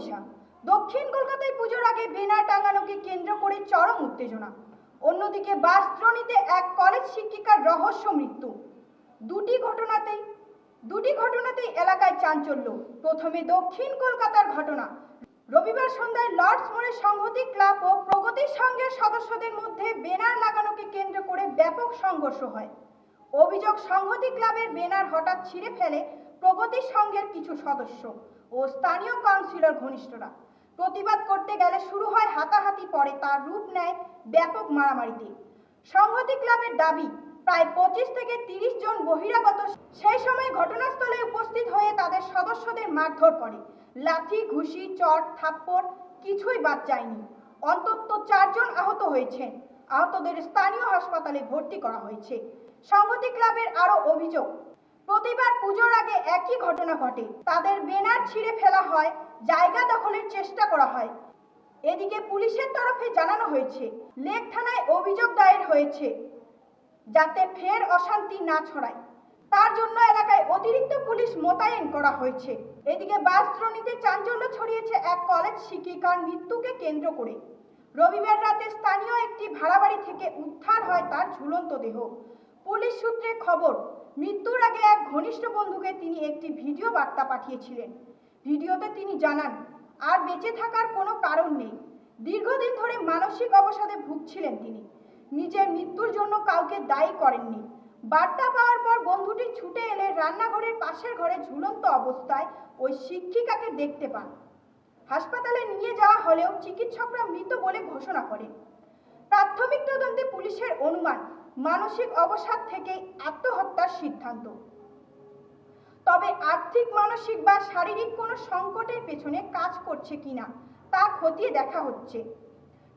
অহর্নিশা দক্ষিণ কলকাতায় পুজোর আগে বেনার টাঙানোকে কেন্দ্র করে চরম উত্তেজনা। অন্যদিকে বাসদ্রোণীতে এক কলেজ শিক্ষিকার রহস্য মৃত্যু। দুটি ঘটনাতেই দুটি ঘটনাতেই এলাকায় চাঞ্চল্য। প্রথমে দক্ষিণ কলকাতার ঘটনা। রবিবার সন্ধ্যায় লর্ডস মোড়ে সংহতি ক্লাব ও প্রগতি সংঘের সদস্যদের মধ্যে ব্যানার লাগানোকে কেন্দ্র করে ব্যাপক সংঘর্ষ হয়। অভিযোগ, সংহতি ক্লাবের ব্যানার হঠাৎ ছিঁড়ে ফেলে প্রগতি সংঘের কিছু সদস্য। ও স্থানীয় কাউন্সিলর ঘনিষ্ঠরা। প্রতিবাদ করতে গেলে শুরু হয় হাতাহাতি, পরে তার রূপ নেয় ব্যাপক মারামারিতে। সংহতি ক্লাবের দাবি, প্রায় পঁচিশ থেকে তিরিশ জন বহিরাগত সেই সময় ঘটনাস্থলে উপস্থিত হয়ে তাদের সদস্যদের মারধর করে। লাঠি ঘুষি, চট, থাপ্পড়, কিছুই বাদ যায়নি। অন্তত চারজন আহত হয়েছেন। আহতদের স্থানীয় হাসপাতালে ভর্তি করা হয়েছে। সংহতি ক্লাবের আরও অভিযোগ প্রতিবার পুজোর আগে একই ঘটনা ঘটে। তাদের বেনার ছিঁড়ে ফেলা হয়, জায়গা দখলের চেষ্টা করা হয়। এদিকে পুলিশের তরফে জানানো হয়েছে, লেক থানায় অভিযোগ দায়ের হয়েছে, যাতে ফের অশান্তি না ছড়ায়। তার জন্য এলাকায় অতিরিক্ত পুলিশ মোতায়েন করা হয়েছে। এদিকে বাসদ্রোণীতে চাঞ্চল্য ছড়িয়েছে এক কলেজ শিক্ষিকার মৃত্যুকে কেন্দ্র করে। রবিবার রাতে স্থানীয় একটি ভাড়া বাড়ি থেকে উদ্ধার হয় তার ঝুলন্ত দেহ। পুলিশ সূত্রে খবর, মৃত্যুর আগে এক ঘনিষ্ঠ বন্ধুকে তিনি একটি ভিডিও বার্তা পাঠিয়েছিলেন। ভিডিওতে তিনি জানান, আর বেঁচে থাকার কোনো কারণ নেই। দীর্ঘদিন ধরে মানসিক অবসাদে ভুগছিলেন তিনি। নিজের মৃত্যুর জন্য কাউকে দায়ী করেননি। বার্তা পাওয়ার পর বন্ধুটি ছুটে এলে রান্নাঘরের পাশের ঘরে ঝুলন্ত অবস্থায় ওই শিক্ষিকাকে দেখতে পান। হাসপাতালে নিয়ে যাওয়া হলেও চিকিৎসকরা মৃত বলে ঘোষণা করেন। প্রাথমিক তদন্তে পুলিশের অনুমান মানসিক অবসাদ থেকে আত্মহত্যার সিদ্ধান্ত। তবে আর্থিক, মানসিক বা শারীরিক কোনো সংকটের পেছনে কাজ করছে কিনা, তা খতিয়ে দেখা হচ্ছে।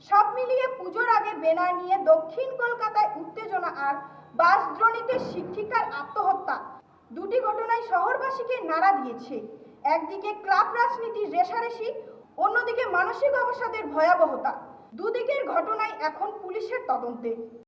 সব মিলিয়ে পুজোর আগে বেনার নিয়ে দক্ষিণ কলকাতায় উত্তেজনা আর বাসদ্রোণীতে শিক্ষিকার আত্মহত্যা দুটি ঘটনায় শহরবাসীকে নাড়া দিয়েছে। একদিকে ক্লাব রাজনীতির রেশারেশি, অন্যদিকে মানসিক অবসাদের ভয়াবহতা। দুদিকের ঘটনাই এখন পুলিশের তদন্তে।